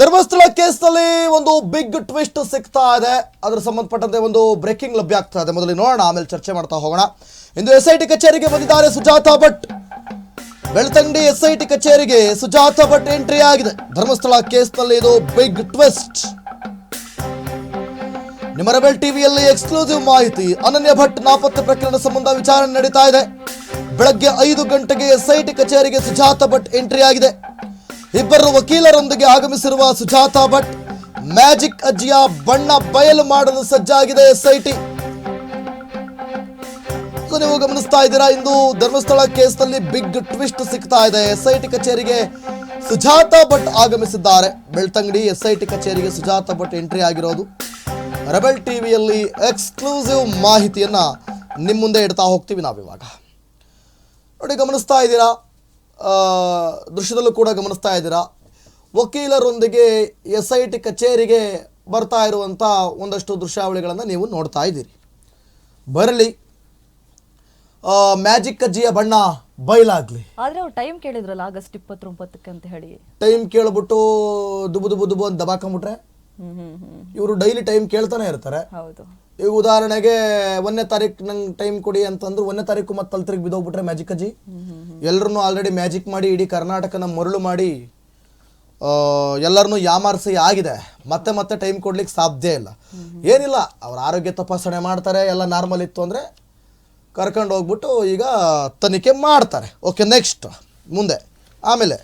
ಧರ್ಮಸ್ಥಳ ಕೇಸ್ನಲ್ಲಿ ಒಂದು big twist ಸಿಗ್ತಾ ಇದೆ. ಅದರ ಸಂಬಂಧಪಟ್ಟಂತೆ ಒಂದು ಬ್ರೇಕಿಂಗ್ ಲಭ್ಯ ಆಗ್ತಾ ಇದೆ. ಮೊದಲು ನೋಡೋಣ, ಆಮೇಲೆ ಚರ್ಚೆ ಮಾಡ್ತಾ ಹೋಗೋಣ. ಇಂದು ಎಸ್ ಟಿ ಕಚೇರಿಗೆ ಬಂದಿದ್ದಾರೆ ಸುಜಾತಾ ಭಟ್. ಬೆಳ್ತಂಗಡಿ ಎಸ್ ಟಿ ಕಚೇರಿಗೆ ಸುಜಾತಾ ಭಟ್ ಎಂಟ್ರಿ ಆಗಿದೆ. ಧರ್ಮಸ್ಥಳ ಕೇಸ್ನಲ್ಲಿ ಇದು ಬಿಗ್ ಟ್ವಿಸ್ಟ್. ನಿಮ್ಮ ರೆಬೆಲ್ ಟಿವಿಯಲ್ಲಿ ಎಕ್ಸ್ಕ್ಲೂಸಿವ್ ಮಾಹಿತಿ, ಅನನ್ಯ ಭಟ್ ನಾಪತ್ತೆ ಪ್ರಕರಣ ಸಂಬಂಧ ವಿಚಾರಣೆ ನಡೀತಾ ಇದೆ. ಬೆಳಗ್ಗೆ ಐದು ಗಂಟೆಗೆ ಎಸ್ಐಟಿ ಕಚೇರಿಗೆ ಸುಜಾತಾ ಭಟ್ ಎಂಟ್ರಿ ಆಗಿದೆ. ಇಬ್ಬರು ವಕೀಲರೊಂದಿಗೆ ಆಗಮಿಸಿರುವ ಸುಜಾತಾ ಭಟ್, ಮ್ಯಾಜಿಕ್ ಅಜ್ಜಿಯ ಬಣ್ಣ ಬಯಲು ಮಾಡಲು ಸಜ್ಜಾಗಿದೆ ಎಸ್ಐಟಿ. ನೀವು ಗಮನಿಸ್ತಾ ಇದ್ದೀರಾ? ಇಂದು ಧರ್ಮಸ್ಥಳ ಕೇಸ್ನಲ್ಲಿ ಬಿಗ್ ಟ್ವಿಸ್ಟ್ ಸಿಗ್ತಾ ಇದೆ. ಎಸ್ಐಟಿ ಕಚೇರಿಗೆ ಸುಜಾತಾ ಭಟ್ ಆಗಮಿಸಿದ್ದಾರೆ. ಬೆಳ್ತಂಗಡಿ ಎಸ್ಐಟಿ ಕಚೇರಿಗೆ ಸುಜಾತಾ ಭಟ್ ಎಂಟ್ರಿ ಆಗಿರೋದು. ರೆಬೆಲ್ ಟಿವಿಯಲ್ಲಿ ಎಕ್ಸ್ಕ್ಲೂಸಿವ್ ಮಾಹಿತಿಯನ್ನ ನಿಮ್ಮ ಮುಂದೆ ಇಡ್ತಾ ಹೋಗ್ತೀವಿ ನಾವಿವಾಗ. ನೋಡಿ, ಗಮನಿಸ್ತಾ ಇದ್ದೀರಾ? ದೃಶ್ಯದಲ್ಲೂ ಕೂಡ ಗಮನಿಸ್ತಾ ಇದ್ದೀರಾ? ವಕೀಲರೊಂದಿಗೆ ಎಸ್ ಐ ಟಿ ಕಚೇರಿಗೆ ಬರ್ತಾ ಇರುವಂಥ ಒಂದಷ್ಟು ದೃಶ್ಯಾವಳಿಗಳನ್ನು ನೀವು ನೋಡ್ತಾ ಇದ್ದೀರಿ. ಬರಲಿ. ಮ್ಯಾಜಿಕ್ ಕಜ್ಜಿಯ ಬಣ್ಣ ಬಯಲಾಗ್ಲಿ. ಆದ್ರೆ ಅವ್ರು ಟೈಮ್ ಕೇಳಿದ್ರಲ್ಲ ಆಗಸ್ಟ್ ಇಪ್ಪತ್ತೊಂಬತ್ತಕ್ಕೆ ಅಂತ ಹೇಳಿ. ಟೈಮ್ ಕೇಳ್ಬಿಟ್ಟು ದುಬು ದುಬು ದುಬು ಅಂತ ದಬಾಕೊಂಬಿಟ್ರೆ ಇವರು ಡೈಲಿ ಟೈಮ್ ಕೇಳ್ತಾನೆ ಇರ್ತಾರೆ. ಹೌದು. ಈಗ ಉದಾಹರಣೆಗೆ ಒಂದನೇ ತಾರೀಕು ನಂಗೆ ಟೈಮ್ ಕೊಡಿ ಅಂತಂದ್ರೆ ಒಂದನೇ ತಾರೀಕು ಮತ್ತೆ ತಲ್ತರಿಗೆ ತಿರುಗಿ ಬಿದ್ದೋಗ್ಬಿಟ್ರೆ ಮ್ಯಾಜಿಕ್ ಅಜ್ಜಿ ಎಲ್ಲರನ್ನೂ ಆಲ್ರೆಡಿ ಮ್ಯಾಜಿಕ್ ಮಾಡಿ, ಇಡೀ ಕರ್ನಾಟಕನ ಮರಳು ಮಾಡಿ ಎಲ್ಲರನ್ನೂ ಯಾಮಾರಿಸಿ ಆಗಿದೆ. ಮತ್ತೆ ಮತ್ತೆ ಟೈಮ್ ಕೊಡ್ಲಿಕ್ಕೆ ಸಾಧ್ಯ ಇಲ್ಲ. ಏನಿಲ್ಲ, ಅವ್ರ ಆರೋಗ್ಯ ತಪಾಸಣೆ ಮಾಡ್ತಾರೆ, ಎಲ್ಲ ನಾರ್ಮಲ್ ಇತ್ತು ಅಂದರೆ ಕರ್ಕೊಂಡು ಹೋಗ್ಬಿಟ್ಟು ಈಗ ತನಿಖೆ ಮಾಡ್ತಾರೆ. ಓಕೆ ನೆಕ್ಸ್ಟ್ ಮುಂದೆ. ಆಮೇಲೆ.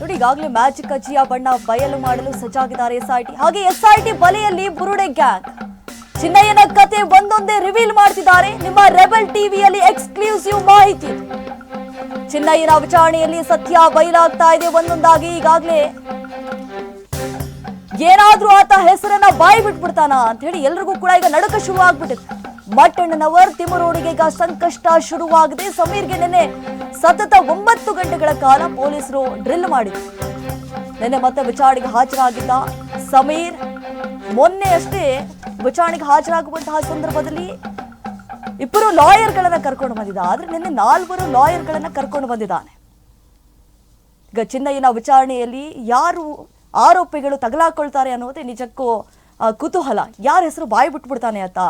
ನೋಡಿ, ಈಗಾಗಲೇ ಮ್ಯಾಜಿಕ್ ಅಜ್ಜಿಯ ಬಣ್ಣ ಬಯಲು ಮಾಡಲು ಸಜ್ಜಾಗಿದ್ದಾರೆ ಎಸ್ಐಟಿ ಹಾಗೆ ಎಸ್ಐಟಿ ಬಲೆಯಲ್ಲಿ ಬುರುಡೆ ಗ್ಯಾಂಗ್ ಚಿನ್ನಯ್ಯನ ಕತೆ ಒಂದೊಂದೇ ರಿವೀಲ್ ಮಾಡ್ತಿದ್ದಾರೆ. ನಿಮ್ಮ ರೆಬಲ್ ಟಿವಿಯಲ್ಲಿ ಎಕ್ಸ್ಕ್ಲೂಸಿವ್ ಮಾಹಿತಿ. ಚಿನ್ನಯ್ಯನ ವಿಚಾರಣೆಯಲ್ಲಿ ಸತ್ಯ ಬಯಲಾಗ್ತಾ ಇದೆ. ಒಂದೊಂದಾಗಿ ಈಗಾಗಲೇ ಏನಾದ್ರೂ ಆತ ಹೆಸರನ್ನ ಬಾಯಿ ಬಿಟ್ಬಿಡ್ತಾನ ಅಂತ ಹೇಳಿ ಎಲ್ರಿಗೂ ಕೂಡ ಈಗ ನಡಕ ಶುರು ಆಗ್ಬಿಟ್ಟಿದೆ. ಮಟ್ಟಣ್ಣನವರ್ ತಿಮರೋಡಿಗೆ ಈಗ ಸಂಕಷ್ಟ ಶುರುವಾಗಿದೆ. ಸಮೀರ್ಗೆ ನಿನ್ನೆ ಸತತ ಒಂಬತ್ತು ಗಂಟೆಗಳ ಕಾಲ ಪೊಲೀಸರು ಡ್ರಿಲ್ ಮಾಡಿದ್ರು. ನೆನೆ ಮತ್ತೆ ವಿಚಾರಣೆಗೆ ಹಾಜರಾಗಿದ್ದ ಸಮೀರ್. ಮೊನ್ನೆ ಅಷ್ಟೇ ವಿಚಾರಣೆಗೆ ಹಾಜರಾಗುವಂತಹ ಸಂದರ್ಭದಲ್ಲಿ ಇಬ್ಬರು ಲಾಯರ್ಗಳನ್ನ ಕರ್ಕೊಂಡು ಬಂದಿದ್ದ. ಆದ್ರೆ ನಿನ್ನೆ ನಾಲ್ವರು ಲಾಯರ್ಗಳನ್ನ ಕರ್ಕೊಂಡು ಬಂದಿದ್ದಾನೆ. ಈಗ ಚಿನ್ನಯ್ಯನ ವಿಚಾರಣೆಯಲ್ಲಿ ಯಾರು ಆರೋಪಿಗಳು ತಗಲಾಕೊಳ್ತಾರೆ ಅನ್ನೋದೇ ನಿಜಕ್ಕೂ ಕುತೂಹಲ. ಯಾರ ಹೆಸರು ಬಾಯಿ ಬಿಟ್ಬಿಡ್ತಾನೆ ಅಂತ.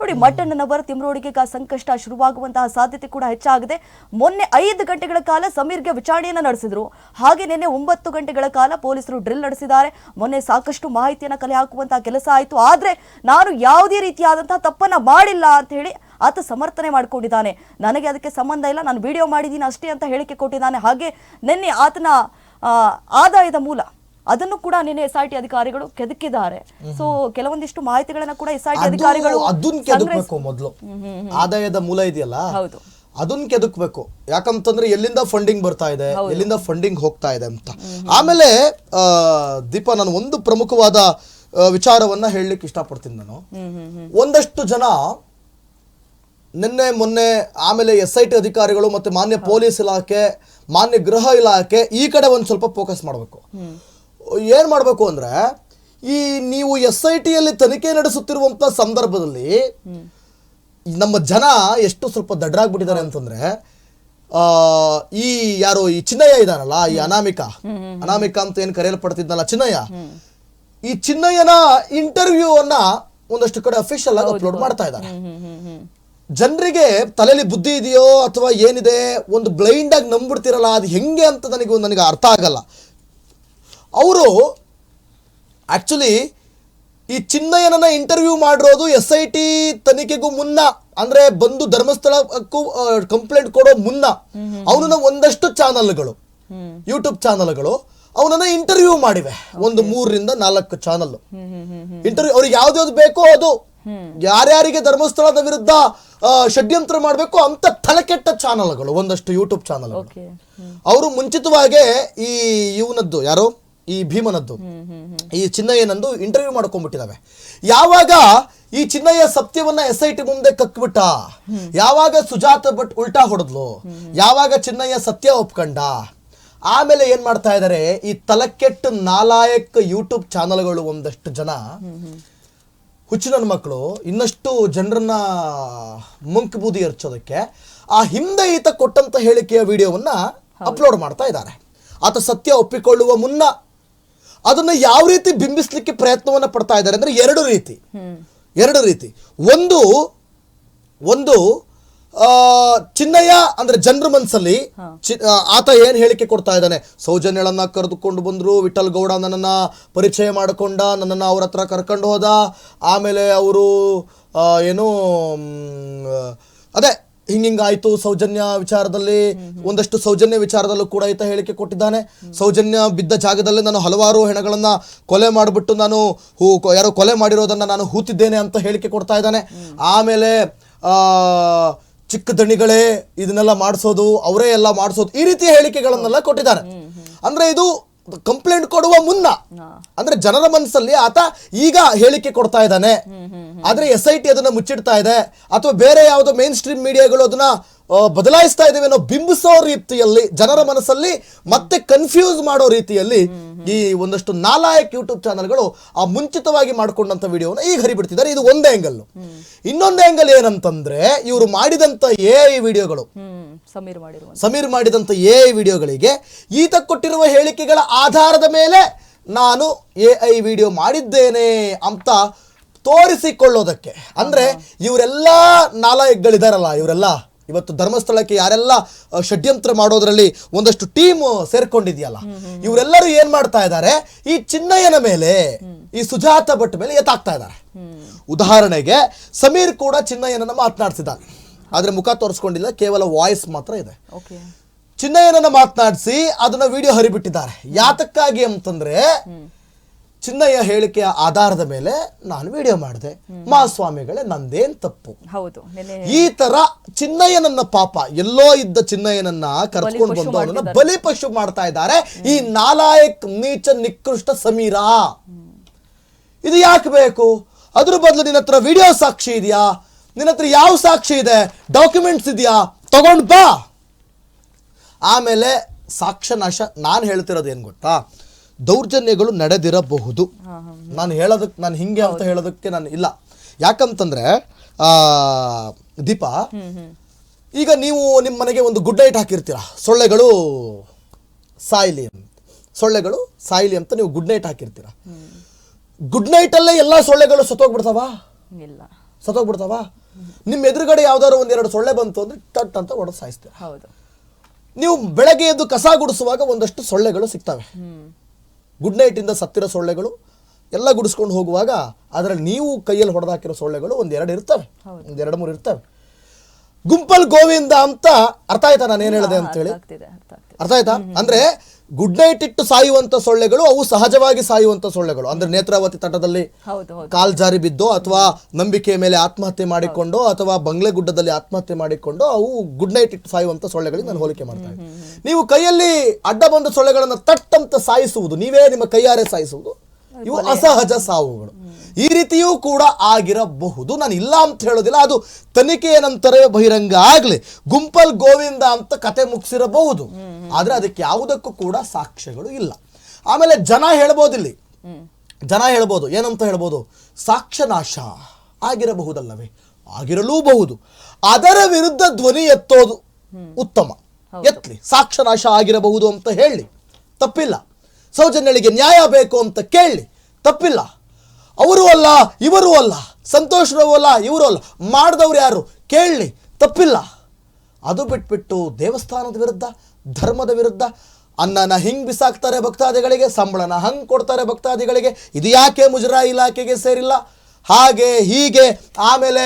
ನೋಡಿ ಮಟ್ಟಣ್ಣನವರ ತಿಮ್ರೋಡಿಗೆ ಸಂಕಷ್ಟ ಶುರುವಾಗುವಂತಹ ಸಾಧ್ಯತೆ ಕೂಡ ಹೆಚ್ಚಾಗಿದೆ. ಮೊನ್ನೆ ಐದು ಗಂಟೆಗಳ ಕಾಲ ಸಮೀರ್ಗೆ ವಿಚಾರಣೆಯನ್ನ ನಡೆಸಿದ್ರು. ಹಾಗೆ ನಿನ್ನೆ ಒಂಬತ್ತು ಗಂಟೆಗಳ ಕಾಲ ಪೊಲೀಸರು ಡ್ರಿಲ್ ನಡೆಸಿದ್ದಾರೆ. ಮೊನ್ನೆ ಸಾಕಷ್ಟು ಮಾಹಿತಿಯನ್ನ ಕಲೆ ಹಾಕುವಂತಹ ಕೆಲಸ ಆಯಿತು. ಆದ್ರೆ ನಾನು ಯಾವುದೇ ರೀತಿಯಾದಂತಹ ತಪ್ಪನ್ನ ಮಾಡಿಲ್ಲ ಅಂತ ಹೇಳಿ ಆತ ಸಮರ್ಥನೆ ಮಾಡ್ಕೊಂಡಿದ್ದಾನೆ. ನನಗೆ ಅದಕ್ಕೆ ಸಂಬಂಧ ಇಲ್ಲ ನಾನು ವಿಡಿಯೋ ಮಾಡಿದ್ದೀನಿ ಅಷ್ಟೇ ಅಂತ ಹೇಳಿಕೆ ಕೊಟ್ಟಿದ್ದಾನೆ. ಹಾಗೆ ನಿನ್ನೆ ಆತನ ಆದಾಯದ ಮೂಲ ಅದನ್ನು ಕೂಡ ನಿನ್ನೆ ಎಸ್ ಐ ಟಿ ಅಧಿಕಾರಿಗಳು ಕೆದಕಿದ್ದಾರೆ. ಸೊ ಕೆಲವೊಂದಿಷ್ಟು ಮಾಹಿತಿಗಳನ್ನ ಕೂಡ ಎಸ್ ಐ ಟಿ ಅಧಿಕಾರಿಗಳು ಅದನ್ನ ಕೆದಕ್ಬೇಕು ಮೊದಲು. ಆದಾಯದ ಮೂಲ ಇದೆಯಲ್ಲ? ಹೌದು. ಅದನ್ನ ಕೆದಕ್ಬೇಕು. ಯಾಕಂತಂದ್ರೆ ಎಲ್ಲಿಂದ ಫಂಡಿಂಗ್ ಬರ್ತಾ ಇದೆ ಎಲ್ಲಿಂದ ಫಂಡಿಂಗ್ ಹೋಗ್ತಾ ಇದೆ ಅಂತ. ಆಮೇಲೆ ದೀಪ ನಾನು ಒಂದು ಪ್ರಮುಖವಾದ ವಿಚಾರವನ್ನ ಹೇಳಲಿಕ್ಕೆ ಇಷ್ಟಪಡ್ತೀನಿ ನಾನು. ಒಂದಷ್ಟು ಜನ ನಿನ್ನೆ ಮೊನ್ನೆ ಆಮೇಲೆ ಎಸ್ ಐ ಟಿ ಅಧಿಕಾರಿಗಳು ಮತ್ತೆ ಮಾನ್ಯ ಪೊಲೀಸ್ ಇಲಾಖೆ ಮಾನ್ಯ ಗೃಹ ಇಲಾಖೆ ಈ ಕಡೆ ಒಂದು ಸ್ವಲ್ಪ ಫೋಕಸ್ ಮಾಡಬೇಕು. ಏನು ಮಾಡಬೇಕು ಅಂದ್ರೆ ಈ ನೀವು ಎಸ್ ಐ ಟಿಯಲ್ಲಿ ತನಿಖೆ ನಡೆಸುತ್ತಿರುವಂಥ ಸಂದರ್ಭದಲ್ಲಿ ನಮ್ಮ ಜನ ಎಷ್ಟು ಸ್ವಲ್ಪ ದಡ್ರಾಗ್ಬಿಟ್ಟಿದ್ದಾರೆ ಅಂತಂದ್ರೆ ಆ ಈ ಯಾರು ಈ ಚಿನ್ನಯ್ಯ ಇದಾನಲ್ಲ ಈ ಅನಾಮಿಕ. ಅನಾಮಿಕ ಅಂತ ಏನು ಕರೆಯಲ್ಪಡ್ತಿದ್ನಲ್ಲ ಚಿನ್ನಯ್ಯ? ಈ ಚಿನ್ನಯ್ಯನ ಇಂಟರ್ವ್ಯೂ ಅನ್ನ ಒಂದಷ್ಟು ಕಡೆ ಅಫಿಷಿಯಲ್ ಆಗಿ ಅಪ್ಲೋಡ್ ಮಾಡ್ತಾ ಇದ್ದಾರೆ. ಜನರಿಗೆ ತಲೆಯಲ್ಲಿ ಬುದ್ಧಿ ಇದೆಯೋ ಅಥವಾ ಏನಿದೆ ಒಂದು ಬ್ಲೈಂಡ್ ಆಗಿ ನಂಬಿಡ್ತಿರಲ್ಲ ಅದು ಹೆಂಗೆ ಅಂತ ನನಗೆ ನನಗೆ ಅರ್ಥ ಆಗಲ್ಲ. ಅವರು ಆಕ್ಚುಲಿ ಈ ಚಿನ್ನಯ್ಯನನ್ನ ಇಂಟರ್ವ್ಯೂ ಮಾಡಿರೋದು ಎಸ್ ಐ ಟಿ ತನಿಖೆಗೂ ಮುನ್ನ ಅಂದ್ರೆ ಬಂದು ಧರ್ಮಸ್ಥಳಕ್ಕೂ ಕಂಪ್ಲೇಂಟ್ ಕೊಡೋ ಮುನ್ನ. ಅವನನ್ನ ಒಂದಷ್ಟು ಚಾನಲ್ಗಳು ಯೂಟ್ಯೂಬ್ ಚಾನಲ್ಗಳು ಅವನನ್ನ ಇಂಟರ್ವ್ಯೂ ಮಾಡಿವೆ. ಒಂದು ಮೂರರಿಂದ ನಾಲ್ಕು ಚಾನಲ್ ಇಂಟರ್ವ್ಯೂ ಅವ್ರಿಗೆ ಯಾವ್ದು ಬೇಕೋ ಅದು ಯಾರ್ಯಾರಿಗೆ ಧರ್ಮಸ್ಥಳದ ವಿರುದ್ಧ ಷಡ್ಯಂತ್ರ ಮಾಡಬೇಕು ಅಂತ ತಲೆಕೆಟ್ಟ ಚಾನಲ್ಗಳು ಒಂದಷ್ಟು ಯೂಟ್ಯೂಬ್ ಚಾನಲ್ ಅವರು ಮುಂಚಿತವಾಗಿ ಈ ಇವನದ್ದು ಯಾರು? ಈ ಭೀಮನದ್ದು. ಈ ಚಿನ್ನಯ್ಯನಂದು ಇಂಟರ್ವ್ಯೂ ಮಾಡ್ಕೊಂಡ್ಬಿಟ್ಟಿದಾವೆ. ಯಾವಾಗ ಈ ಚಿನ್ನಯ್ಯ ಸತ್ಯವನ್ನ ಎಸ್ ಐ ಟಿ ಮುಂದೆ ಕಕ್ಬಿಟ್ಟ? ಯಾವಾಗ ಸುಜಾತ ಭಟ್ ಉಲ್ಟಾ ಹೊಡೆದ್ಲು? ಯಾವಾಗ ಚಿನ್ನಯ್ಯ ಸತ್ಯ ಒಪ್ಕೊಂಡ? ಆಮೇಲೆ ಏನ್ ಮಾಡ್ತಾ ಇದ್ದಾರೆ ಈ ತಲಕೆಟ್ಟು ನಾಲಾಯಕ್ ಯೂಟ್ಯೂಬ್ ಚಾನಲ್ಗಳು ಒಂದಷ್ಟು ಜನ ಹುಚ್ಚು ನನ್ನ ಮಕ್ಕಳು ಇನ್ನಷ್ಟು ಜನರನ್ನ ಮುಂಕ್ ಬೂದಿ ಎರಚೋದಕ್ಕೆ ಆ ಹಿಂದೆ ಈತ ಕೊಟ್ಟಂತ ಹೇಳಿಕೆಯ ವಿಡಿಯೋವನ್ನ ಅಪ್ಲೋಡ್ ಮಾಡ್ತಾ ಇದ್ದಾರೆ. ಆತ ಸತ್ಯ ಒಪ್ಪಿಕೊಳ್ಳುವ ಮುನ್ನ ಅದನ್ನ ಯಾವ ರೀತಿ ಬಿಂಬಿಸ್ಲಿಕ್ಕೆ ಪ್ರಯತ್ನವನ್ನ ಪಡ್ತಾ ಇದ್ದಾರೆ ಅಂದ್ರೆ ಎರಡು ರೀತಿ. ಎರಡು ರೀತಿ. ಒಂದು ಒಂದು ಚಿನ್ನಯ್ಯ ಅಂದ್ರೆ ಜನರ ಮನಸ್ಸಲ್ಲಿ ಆತ ಏನ್ ಹೇಳಿಕೆ ಕೊಡ್ತಾ ಇದ್ದಾನೆ? ಸೌಜನ್ಯಳನ್ನ ಕರೆದುಕೊಂಡು ಬಂದ್ರು ವಿಠಲ್ ಗೌಡ ನನ್ನನ್ನ ಪರಿಚಯ ಮಾಡಿಕೊಂಡ ನನ್ನನ್ನ ಅವ್ರ ಹತ್ರ ಕರ್ಕೊಂಡು ಹೋದ. ಆಮೇಲೆ ಅವರು ಏನು ಅದೇ ಹಿಂಗಿಂಗಾಯ್ತು ಸೌಜನ್ಯ ವಿಚಾರದಲ್ಲಿ. ಒಂದಷ್ಟು ಸೌಜನ್ಯ ವಿಚಾರದಲ್ಲೂ ಕೂಡ ಈತ ಹೇಳಿಕೆ ಕೊಟ್ಟಿದ್ದಾನೆ. ಸೌಜನ್ಯ ಬಿದ್ದ ಜಾಗದಲ್ಲಿ ನಾನು ಹಲವಾರು ಹೆಣಗಳನ್ನ ಕೊಲೆ ಮಾಡಿಬಿಟ್ಟು ನಾನು ಹೂ ಯಾರೋ ಕೊಲೆ ಮಾಡಿರೋದನ್ನ ನಾನು ಹೂತಿದ್ದೇನೆ ಅಂತ ಹೇಳಿಕೆ ಕೊಡ್ತಾ ಇದ್ದಾನೆ. ಆಮೇಲೆ ಆ ಚಿಕ್ಕ ದಣಿಗಳೇ ಇದನ್ನೆಲ್ಲ ಮಾಡಿಸೋದು ಅವರೇ ಎಲ್ಲ ಮಾಡಿಸೋದು ಈ ರೀತಿಯ ಹೇಳಿಕೆಗಳನ್ನೆಲ್ಲ ಕೊಟ್ಟಿದ್ದಾರೆ. ಅಂದ್ರೆ ಇದು ಕಂಪ್ಲೇಂಟ್ ಕೊಡುವ ಮುನ್ನ ಅಂದ್ರೆ ಜನರ ಮನಸ್ಸಲ್ಲಿ ಆತ ಈಗ ಹೇಳಿಕೆ ಕೊಡ್ತಾ ಇದ್ದಾನೆ. ಆದ್ರೆ ಎಸ್ ಐ ಟಿ ಅದನ್ನ ಮುಚ್ಚಿಡ್ತಾ ಇದೆ. ಅಥವಾ ಬೇರೆ ಯಾವುದೋ ಮೇನ್ ಸ್ಟ್ರೀಮ್ ಮೀಡಿಯಾಗಳು ಅದನ್ನ ಬದಲಾಯಿಸ್ತಾ ಇದ್ದೇವೆ ಅನ್ನೋ ಬಿಂಬಿಸೋ ರೀತಿಯಲ್ಲಿ ಜನರ ಮನಸ್ಸಲ್ಲಿ ಮತ್ತೆ ಕನ್ಫ್ಯೂಸ್ ಮಾಡೋ ರೀತಿಯಲ್ಲಿ ಈ ಒಂದಷ್ಟು ನಾಲಾಯಕ್ ಯೂಟ್ಯೂಬ್ ಚಾನಲ್ಗಳು ಆ ಮುಂಚಿತವಾಗಿ ಮಾಡ್ಕೊಂಡಂತ ವಿಡಿಯೋನ ಈಗ ಹರಿಬಿಡ್ತಿದ್ದಾರೆ. ಇದು ಒಂದೇ ಆಂಗಲ್ ಇನ್ನೊಂದು ಆಂಗಲ್ ಏನಂತಂದ್ರೆ ಇವರು ಮಾಡಿದಂತ ಎ ಐ ವಿಡಿಯೋಗಳು. ಸಮೀರ್ ಮಾಡಿರುವ ಸಮೀರ್ ಮಾಡಿದಂಥ ಎ ಐ ವಿಡಿಯೋಗಳಿಗೆ ಈತ ಕೊಟ್ಟಿರುವ ಹೇಳಿಕೆಗಳ ಆಧಾರದ ಮೇಲೆ ನಾನು ಎ ಐ ವಿಡಿಯೋ ಮಾಡಿದ್ದೇನೆ ಅಂತ ತೋರಿಸಿಕೊಳ್ಳೋದಕ್ಕೆ. ಅಂದ್ರೆ ಇವರೆಲ್ಲ ನಾಲಾಯಕ್ಗಳಿದಾರಲ್ಲ ಇವರೆಲ್ಲ. ಇವತ್ತು ಧರ್ಮಸ್ಥಳಕ್ಕೆ ಯಾರೆಲ್ಲ ಷಡ್ಯಂತ್ರ ಮಾಡೋದ್ರಲ್ಲಿ ಒಂದಷ್ಟು ಟೀಮ್ ಸೇರ್ಕೊಂಡಿದೆಯಲ್ಲ ಇವರೆಲ್ಲರೂ ಏನ್ ಮಾಡ್ತಾ ಇದ್ದಾರೆ ಈ ಚಿನ್ನಯ್ಯನ ಮೇಲೆ ಈ ಸುಜಾತ ಭಟ್ ಮೇಲೆ ಎತ್ತಾಗ್ತಾ ಇದ್ದಾರೆ. ಉದಾಹರಣೆಗೆ ಸಮೀರ್ ಕೂಡ ಚಿನ್ನಯ್ಯನನ್ನ ಮಾತನಾಡಿಸಿದ್ದಾನೆ. ಆದ್ರೆ ಮುಖ ತೋರಿಸ್ಕೊಂಡಿಲ್ಲ ಕೇವಲ ವಾಯ್ಸ್ ಮಾತ್ರ ಇದೆ. ಚಿನ್ನಯ್ಯನನ್ನ ಮಾತನಾಡಿಸಿ ಅದನ್ನ ವಿಡಿಯೋ ಹರಿಬಿಟ್ಟಿದ್ದಾರೆ. ಯಾತಕ್ಕಾಗಿ ಅಂತಂದ್ರೆ ಚಿನ್ನಯ್ಯ ಹೇಳಿಕೆಯ ಆಧಾರದ ಮೇಲೆ ನಾನು ವಿಡಿಯೋ ಮಾಡಿದೆ. ಮಹಾಸ್ವಾಮಿಗಳೇ ನಂದೇನ್ ತಪ್ಪು? ಹೌದು ಈ ತರ ಚಿನ್ನಯ್ಯನನ್ನ ಪಾಪ ಎಲ್ಲೋ ಇದ್ದ ಚಿನ್ನಯ್ಯನನ್ನ ಕರ್ಕೊಂಡು ಬಂದು ಅವನನ್ನ ಬಲಿಪಶು ಮಾಡ್ತಾ ಇದ್ದಾರೆ. ಈ ನಾಲಾಯಕ್ ನೀಚ ನಿಕೃಷ್ಟ ಸಮೀರ. ಇದು ಯಾಕೆ ಬೇಕು? ಅದ್ರ ಬದಲು ನಿನ್ನ ಹತ್ರ ವಿಡಿಯೋ ಸಾಕ್ಷಿ ಇದೆಯಾ? ನಿನ್ನ ಹತ್ರ ಯಾವ ಸಾಕ್ಷಿ ಇದೆ? ಡಾಕ್ಯುಮೆಂಟ್ಸ್ ಇದೆಯಾ? ತಗೊಂಡ್ ಬಾ. ಆಮೇಲೆ ಸಾಕ್ಷ್ಯನಾಶ ನಾನು ಹೇಳ್ತಿರೋದು ಏನು ಗೊತ್ತಾ? ದೌರ್ಜನ್ಯಗಳು ನಡೆದಿರಬಹುದು. ನಾನು ಹೇಳೋದಕ್ಕೆ ನಾನು ಹಿಂಗೆ ಅಂತ ಹೇಳೋದಕ್ಕೆ ನಾನು ಇಲ್ಲ. ಯಾಕಂತಂದ್ರೆ ಆ, ದೀಪಾ ಈಗ ನೀವು ನಿಮ್ಮ ಮನೆಗೆ ಒಂದು ಗುಡ್ ನೈಟ್ ಹಾಕಿರ್ತೀರ? ಸೊಳ್ಳೆಗಳು ಸಾಯ್ಲಿ ಅಂತ. ಸೊಳ್ಳೆಗಳು ಸಾಯ್ಲಿ ಅಂತ ನೀವು ಗುಡ್ ನೈಟ್ ಹಾಕಿರ್ತೀರ? ಗುಡ್ ನೈಟ್ ಅಲ್ಲೇ ಎಲ್ಲ ಸೊಳ್ಳೆಗಳು ಸತ್ತೋಗ್ಬಿಡ್ತಾವ? ಇಲ್ಲ. ಸತ್ತೋಗ್ಬಿಡ್ತಾವ? ನಿಮ್ಮ ಎದುರುಗಡೆ ಯಾವ್ದಾದ್ರು ಒಂದೆರಡು ಸೊಳ್ಳೆ ಬಂತು ಅಂದ್ರೆ ಟಟ್ ಅಂತ ಹೊಡೆದು ಸಾಯಿಸ್ತೀರ? ಹೌದು. ನೀವು ಬೆಳಗ್ಗೆ ಎದ್ದು ಕಸ ಗುಡಿಸುವಾಗ ಒಂದಷ್ಟು ಸೊಳ್ಳೆಗಳು ಸಿಗ್ತವೆ. ಗುಡ್ ನೈಟಿಂದ ಸತ್ತಿರೋ ಸೊಳ್ಳೆಗಳು ಎಲ್ಲ ಗುಡಿಸ್ಕೊಂಡು ಹೋಗುವಾಗ ಅದರಲ್ಲಿ ನೀವು ಕೈಯಲ್ಲಿ ಹೊಡೆದಾಕಿರೋ ಸೊಳ್ಳೆಗಳು ಒಂದೆರಡು ಇರ್ತವೆ. ಒಂದೆರಡು ಮೂರು ಇರ್ತವೆ. ಗುಂಪಲ್ ಗೋವಿಂದ ಅಂತ ಅರ್ಥ ಆಯ್ತಾ ನಾನು ಏನ್ ಹೇಳಿದೆ ಅಂತ ಹೇಳಿ ಅರ್ಥ ಆಯ್ತಾ? ಅಂದ್ರೆ ಗುಡ್ ನೈಟ್ ಇಟ್ಟು ಸಾಯುವಂತ ಸೊಳ್ಳೆಗಳು ಅವು ಸಹಜವಾಗಿ ಸಾಯುವಂತ ಸೊಳ್ಳೆಗಳು. ಅಂದ್ರೆ ನೇತ್ರಾವತಿ ತಟದಲ್ಲಿ ಕಾಲ್ ಜಾರಿ ಬಿದ್ದೋ ಅಥವಾ ನಂಬಿಕೆ ಮೇಲೆ ಆತ್ಮಹತ್ಯೆ ಮಾಡಿಕೊಂಡು ಅಥವಾ ಬಂಗ್ಲೆ ಗುಡ್ಡದಲ್ಲಿ ಆತ್ಮಹತ್ಯೆ ಮಾಡಿಕೊಂಡು ಅವು ಗುಡ್ ನೈಟ್ ಇಟ್ಟು ಸಾಯುವಂತ ಸೊಳ್ಳೆಗಳಿಗೆ ನಾನು ಹೋಲಿಕೆ ಮಾಡ್ತಾ ಇದ್ದೀನಿ. ನೀವು ಕೈಯಲ್ಲಿ ಅಡ್ಡ ಬಂದ ಸೊಳ್ಳೆಗಳನ್ನು ತಟ್ಟಂತ ಸಾಯಿಸುವುದು ನೀವೇ ನಿಮ್ಮ ಕೈಯಾರೆ ಸಾಯಿಸುವುದು. ಇವು ಅಸಹಜ ಸಾವುಗಳು. ಈ ರೀತಿಯೂ ಕೂಡ ಆಗಿರಬಹುದು. ನಾನು ಇಲ್ಲ ಅಂತ ಹೇಳೋದಿಲ್ಲ ಅದು ತನಿಖೆಯ ನಂತರವೇ ಬಹಿರಂಗ ಆಗಲಿ ಗುಂಪಲ್ ಗೋವಿಂದ ಅಂತ ಕತೆ ಮುಗಿಸಿರಬಹುದು. ಆದರೆ ಅದಕ್ಕೆ ಯಾವುದಕ್ಕೂ ಕೂಡ ಸಾಕ್ಷ್ಯಗಳು ಇಲ್ಲ. ಆಮೇಲೆ ಜನ ಹೇಳ್ಬೋದಿಲ್ಲಿ ಜನ ಹೇಳ್ಬೋದು ಏನಂತ ಹೇಳ್ಬೋದು? ಸಾಕ್ಷ್ಯನಾಶ ಆಗಿರಬಹುದಲ್ಲವೇ? ಆಗಿರಲೂಬಹುದು. ಅದರ ವಿರುದ್ಧ ಧ್ವನಿ ಎತ್ತೋದು ಉತ್ತಮ. ಎತ್ತಲಿ ಸಾಕ್ಷ್ಯನಾಶ ಆಗಿರಬಹುದು ಅಂತ ಹೇಳಿ. ತಪ್ಪಿಲ್ಲ. ಸೌಜನ್ಯಳಿಗೆ ನ್ಯಾಯ ಬೇಕು ಅಂತ ಕೇಳಿ ತಪ್ಪಿಲ್ಲ. ಅವರು ಅಲ್ಲ, ಇವರು ಅಲ್ಲ ಸಂತೋಷ್ ಅಲ್ಲ, ಇವರು ಅಲ್ಲ. ಮಾಡಿದವ್ರು ಯಾರು? ಕೇಳಲಿ, ತಪ್ಪಿಲ್ಲ. ಅದು ಬಿಟ್ಬಿಟ್ಟು ದೇವಸ್ಥಾನದ ವಿರುದ್ಧ, ಧರ್ಮದ ವಿರುದ್ಧ ಅನ್ನನ ಹಿಂಗೆ ಬಿಸಾಕ್ತಾರೆ ಭಕ್ತಾದಿಗಳಿಗೆ, ಸಂಬಳನ ಹಂಗೆ ಕೊಡ್ತಾರೆ ಭಕ್ತಾದಿಗಳಿಗೆ. ಇದು ಯಾಕೆ ಮುಜರಾಯಿ ಇಲಾಖೆಗೆ ಸೇರಿಲ್ಲ? ಹಾಗೆ ಹೀಗೆ, ಆಮೇಲೆ